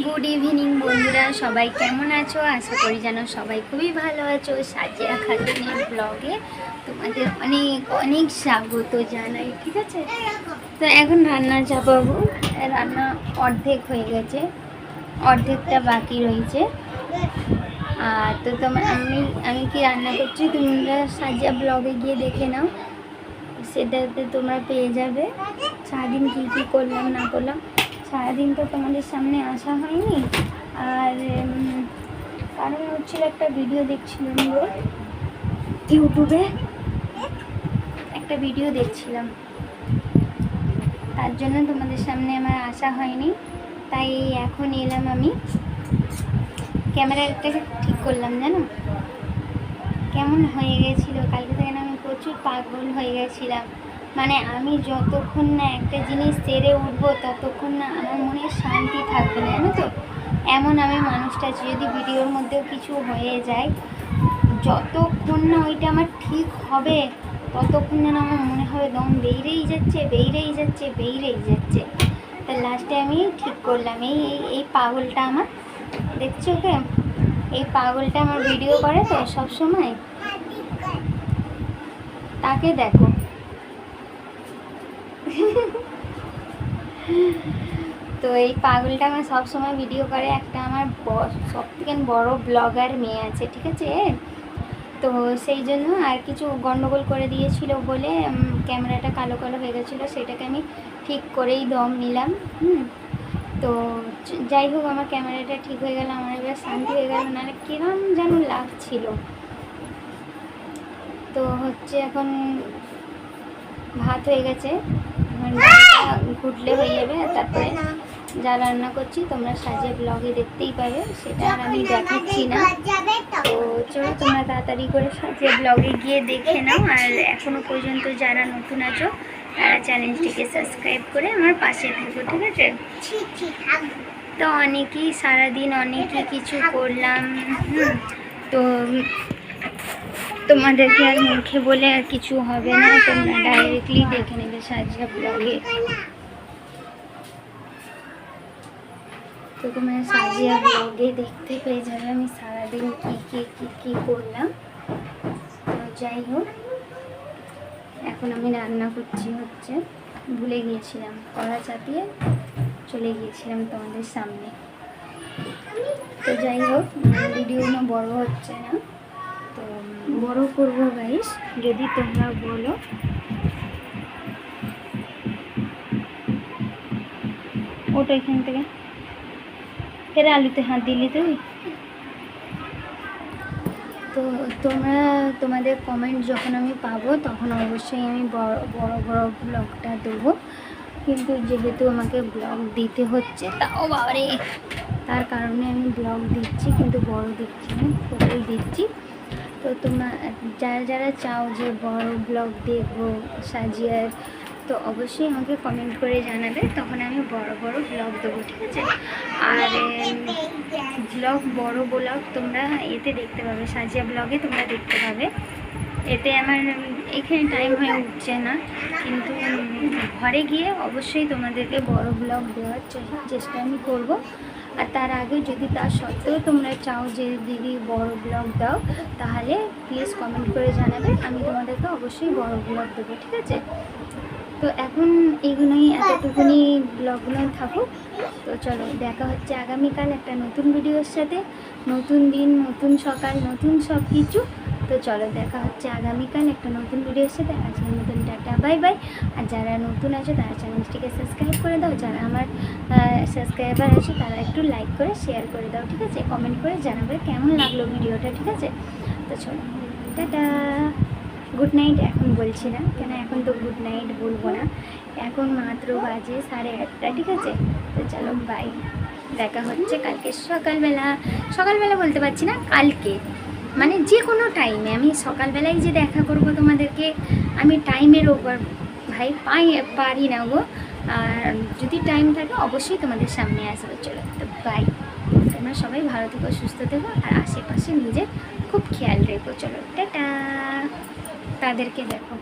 Good evening বন্ধুরা। সবাই কেমন আছো? আশা করি যেন সবাই খুবই ভালো আছো। সাজিয়া খাতুনের ব্লগে তোমাদের অনেক অনেক স্বাগত জানাই, ঠিক আছে? তো এখন রান্না চাপাবো। রান্না অর্ধেক হয়ে গেছে। অর্ধেকটা বাকি রয়েছে। আর তো তোমার, আমি আমি কি রান্না করছি? তোমরা সাজিয়া ব্লগে গিয়ে দেখে নাও। সেটাতে তোমরা পেয়ে যাবে। সারাদিন কী কী করলাম, না করলাম। সারাদিন তো তোমাদের সামনে আসা হয়নি। আর কারণ হচ্ছিল একটা ভিডিও দেখছিলাম ইউটিউবে? একটা ভিডিও দেখছিলাম। তার জন্য তোমাদের সামনে আমার আসা হয়নি। তাই এখন এলাম আমি। ক্যামেরাটাকে ঠিক করলাম জানো? কেমন হয়ে গেছিল? কালকে থেকে না আমি প্রচুর পাগল হয়ে গেছিলাম। মানে আমি যতক্ষণ না একটা জিনিস সেরে উঠবো, ততক্ষণ না আমার মনে শান্তি থাকবে না, জানো তো? এমন আমি মানুষটা যদি ভিডিওর মধ্যেও কিছু হয়ে যায়, যতক্ষণ না ওইটা আমার ঠিক হবে, ততক্ষণ যেন আমার মনে হবে দম বেরিয়েই যাচ্ছে বেরিয়েই যাচ্ছে বেরিয়েই যাচ্ছে। তা লাস্টে আমি ঠিক করলাম, এই, এই- এই পাগলটা আমার, দেখছ ওকে? এই পাগলটা আমার ভিডিও করে তো সব সময় তাকে দেখো। তো এই পাগলটা আমার সব সময় ভিডিও করে। একটা আমার সব থেকে বড় ব্লগার মেয়ে আছে, ঠিক আছে? তো সেই জন্য আর কিছু গন্ডগোল করে দিয়েছিল বলে ক্যামেরাটা কালো কালো হয়ে গেছিল, সেটাকে আমি ঠিক করেই দম নিলাম, হুম। তো যাই হোক, আমার ক্যামেরাটা ঠিক হয়ে গেল, আমার এবার শান্তি হয়ে গেল, নাহলে কিরম যেন লাগছিল। তো হচ্ছে এখন ভাত হয়ে গেছে। ঘুটলে হয়ে যাবে আর তারপরে যা রান্না করছি তোমরা সাজিয়ে ব্লগে দেখতেই পাবে সেটা আর আমি দেখাচ্ছি না। তো। চলো তোমরা তাড়াতাড়ি করে সাজিয়ে ব্লগে গিয়ে দেখে নাও আর এখনও পর্যন্ত যারা নতুন আছো তারা চ্যানেলটিকে সাবস্ক্রাইব করে আমার পাশে থেকো ঠিক আছে? তো অনেকেই সারাদিন অনেকই কিছু করলাম তো তোমাদেরকে আর মুখে বলে আর কিছু হবে না, তোমরা ডাইরেক্টলি দেখে নেবে সাজিয়া ব্লগে তো তোমরা সাজিয়া ব্লগে দেখতে পেয়ে যাবে আমি সারাদিন কী কী কী কী করলাম। তো যাই হোক, এখন আমি রান্না করছি হচ্ছে। ভুলে গিয়েছিলাম, কড়া চাপিয়ে চলে গিয়েছিলাম তোমাদের সামনে। তো যাই হোক ভিডিওগুলো বড় হচ্ছে না। বড় করব গাইস যদি তোমরা বলো। ওটা এখান থেকে। ফের আলুতে হাত দিলি তুই তো তোমরা তোমাদের কমেন্ট যখন আমি পাবো, তখন অবশ্যই আমি বড় বড় বড় ব্লগটা দেবো। কিন্তু যেহেতু আমাকে ব্লগ দিতে হচ্ছে, তাও বাবারে। তার কারণে আমি ব্লগ দিচ্ছি, কিন্তু বড় দিচ্ছি না ছোটোই দিচ্ছি। তো তোমরা যারা যারা চাও যে বড় ব্লগ দেখব সাজিয়ার তো অবশ্যই আমাকে কমেন্ট করে জানাবে, তখন আমি বড় বড় ব্লগ দেবো, ঠিক আছে? আর ব্লগ বড় ব্লগ তোমরা এতে দেখতে পাবে, সাজিয়া ব্লগে তোমরা দেখতে পাবে। এতে আমার এখানে টাইম হয়ে উঠছে না, কিন্তু ঘরে গিয়ে অবশ্যই তোমাদেরকে বড় ব্লগ দেওয়ার চেষ্টা আমি করব। আর তার আগে যদি তার সত্ত্বেও তোমরা চাও যে দিদি বড় ব্লগ দাও, তাহলে প্লিজ কমেন্ট করে জানাবে। আমি তোমাদেরকে অবশ্যই বড় ব্লগ দেবো, ঠিক আছে? তো এখন এগুলোই এতটুকুনি ব্লগগুলো থাকুক তো চলো, দেখা হচ্ছে আগামীকাল একটা নতুন ভিডিওর সাথে। নতুন দিন, নতুন সকাল, নতুন সব কিছু তো চলো দেখা হচ্ছে আগামীকাল একটা নতুন ভিডিওর সাথে। আজকের নতুন টাটা বাই বাই আর যারা নতুন আছে, তারা চ্যানেলটিকে সাবস্ক্রাইব করে দাও। যারা আমার সাবস্ক্রাইবার আছে, তারা একটু লাইক করে শেয়ার করে দাও, ঠিক আছে? কমেন্ট করে জানাবে কেমন লাগল ভিডিওটা ঠিক আছে? তো চলো, টাটা। গুড নাইট এখন বলছি না, কেন এখন তো গুড নাইট বলব না। এখন মাত্র বাজে সাড়ে আটটা, ঠিক আছে? তো চলো বাই দেখা হচ্ছে কালকে সকালবেলা। সকালবেলা বলতে পারছি না, কালকে। মানে যে কোনো টাইমে আমি সকালবেলায় যে দেখা করব তোমাদেরকে, আমি টাইমের ওপর ভাই, পাই, পারি না গো। আর যদি টাইম থাকে, অবশ্যই তোমাদের সামনে আসবে। চলো, তো বাই তোমরা সবাই ভালো থেকো, সুস্থ থেকো, আর আশেপাশে নিজের খুব খেয়াল রেখো। চলো, টাটা। তাদেরকে দেখো।